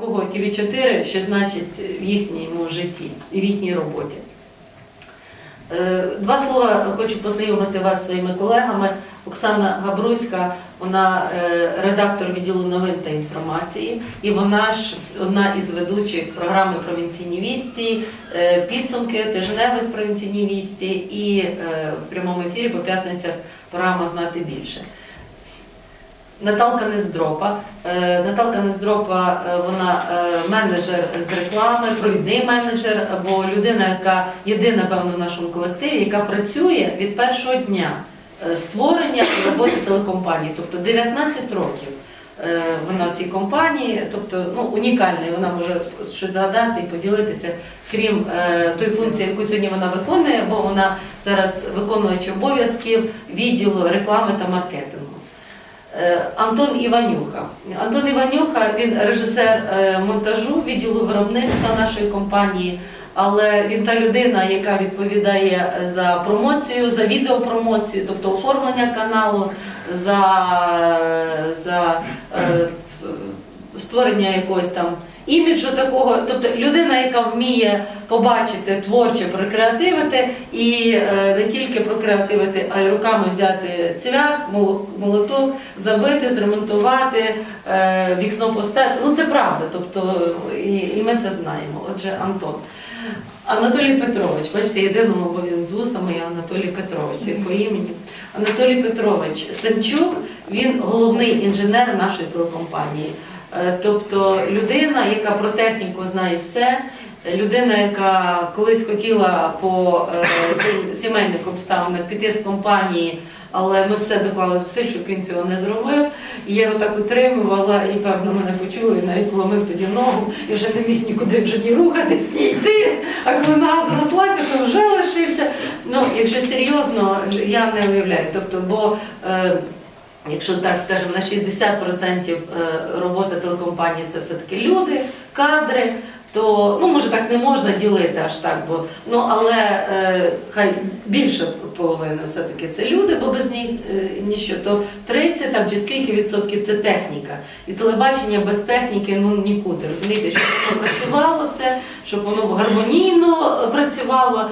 Кого ТВ 4 що значить в їхньому житті і в їхній роботі. Е, Два слова хочу познайомити вас зі своїми колегами. Оксана Габруська, вона е, редактор відділу новин та інформації, і вона ж одна із ведучих програми Провінційні вісті, е, підсумки тижневих провінційні вісті і в прямому ефірі по п'ятницях програма Знати більше. Наталка Нездропа. Е, Наталка Нездропа, е, вона е, менеджер з реклами, провідний менеджер, або людина, яка єдина, певно, в нашому колективі, яка працює від першого дня створення і роботи телекомпанії, тобто 19 років. Вона в цій компанії, тобто ну, унікальна, і вона може щось згадати і поділитися, крім е, тої функції, яку сьогодні вона виконує, бо вона зараз виконуючи обов'язків відділу реклами та маркетингу. Е, Антон Іванюха. Антон Іванюха він режисер е, монтажу відділу виробництва нашої компанії, але він та людина, яка відповідає за промоцію, за відеопромоцію, тобто оформлення каналу, за, за е, створення якогось там іміджу такого, тобто людина, яка вміє побачити творче, прокреативити і е, не тільки прокреативити, а й руками взяти цвях, молоток, забити, зремонтувати, е, вікно поставити. Ну це правда, тобто і, ми це знаємо. Отже, Антон. Анатолій Петрович, бачите, єдиному, бо він з вусами, я Анатолій Петрович, як по імені. Анатолій Петрович Семчук, він головний інженер нашої телекомпанії. Е, Тобто людина, яка про техніку знає все, людина, яка колись хотіла по е, сімейних обставинах піти з компанії, але ми все доклали зусиль, щоб він цього не зробив. І я його так утримувала, і певно мене почули, і навіть ломив тоді ногу, і вже не міг нікуди вже ні рухатись, ні йти. А коли нога зрослася, то вже лишився. Ну, якщо серйозно, я не уявляю. Тобто, бо е, Якщо так скажемо, на 60% е, робота телекомпанії це все-таки люди, кадри, то ну може так не можна ділити аж так, бо ну але е, хай більше половини все-таки це люди, бо без них е, ніщо. То 30 там чи скільки відсотків це техніка. І телебачення без техніки ну нікуди. Розумієте, щоб воно працювало все, щоб воно гармонійно працювало.